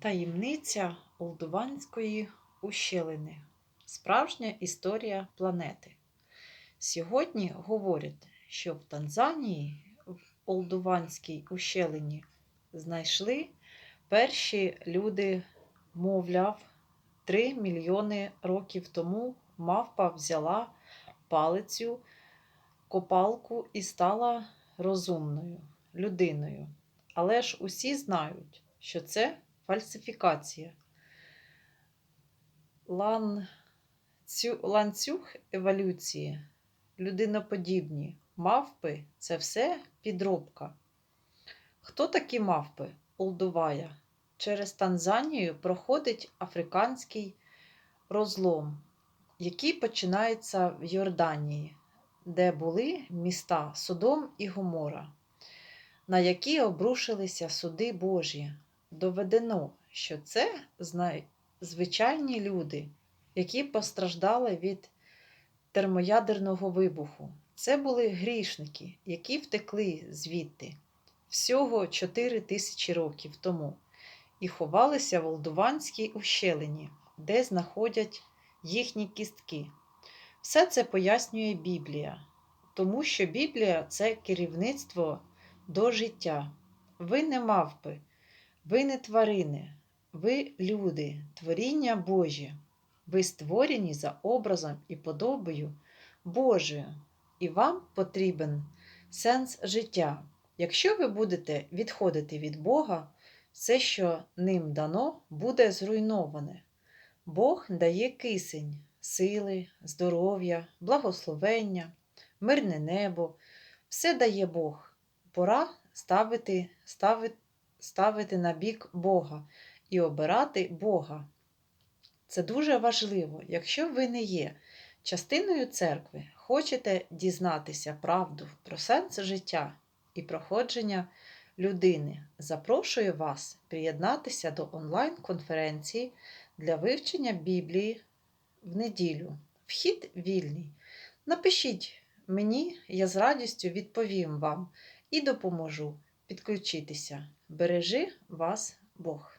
Таємниця Олдуванської ущелини. Справжня історія планети. Сьогодні говорять, що в Танзанії в Олдуванській ущелині знайшли перші люди, мовляв, 3 мільйони років тому мавпа взяла палицю, копалку і стала розумною людиною. Але ж усі знають, що це фальсифікація. Ланцю... Ланцюг еволюції, людиноподібні, мавпи це все підробка. Хто такі мавпи? Олдувая. Через Танзанію проходить африканський розлом, який починається в Йорданії, де були міста Содом і Гомора, на які обрушилися суди Божі. Доведено, що це звичайні люди, які постраждали від термоядерного вибуху. Це були грішники, які втекли звідти всього 4 тисячі років тому і ховалися в Олдуванській ущелині, де знаходять їхні кістки. Все це пояснює Біблія, тому що Біблія це керівництво до життя. Ви не мавпи, ви не тварини, ви люди, творіння Божі. Ви створені за образом і подобою Божою, і вам потрібен сенс життя. Якщо ви будете відходити від Бога, все, що ним дано, буде зруйноване. Бог дає кисень, сили, здоров'я, благословення, мирне небо. Все дає Бог. Пора ставити, ставити, ставити на бік Бога і обирати Бога. Це дуже важливо, якщо ви не є частиною церкви, хочете дізнатися правду про сенс життя і проходження людини, запрошую вас приєднатися до онлайн-конференції для вивчення Біблії в неділю. Вхід вільний. Напишіть мені, я з радістю відповім вам і допоможу підключитися. Бережи вас Бог!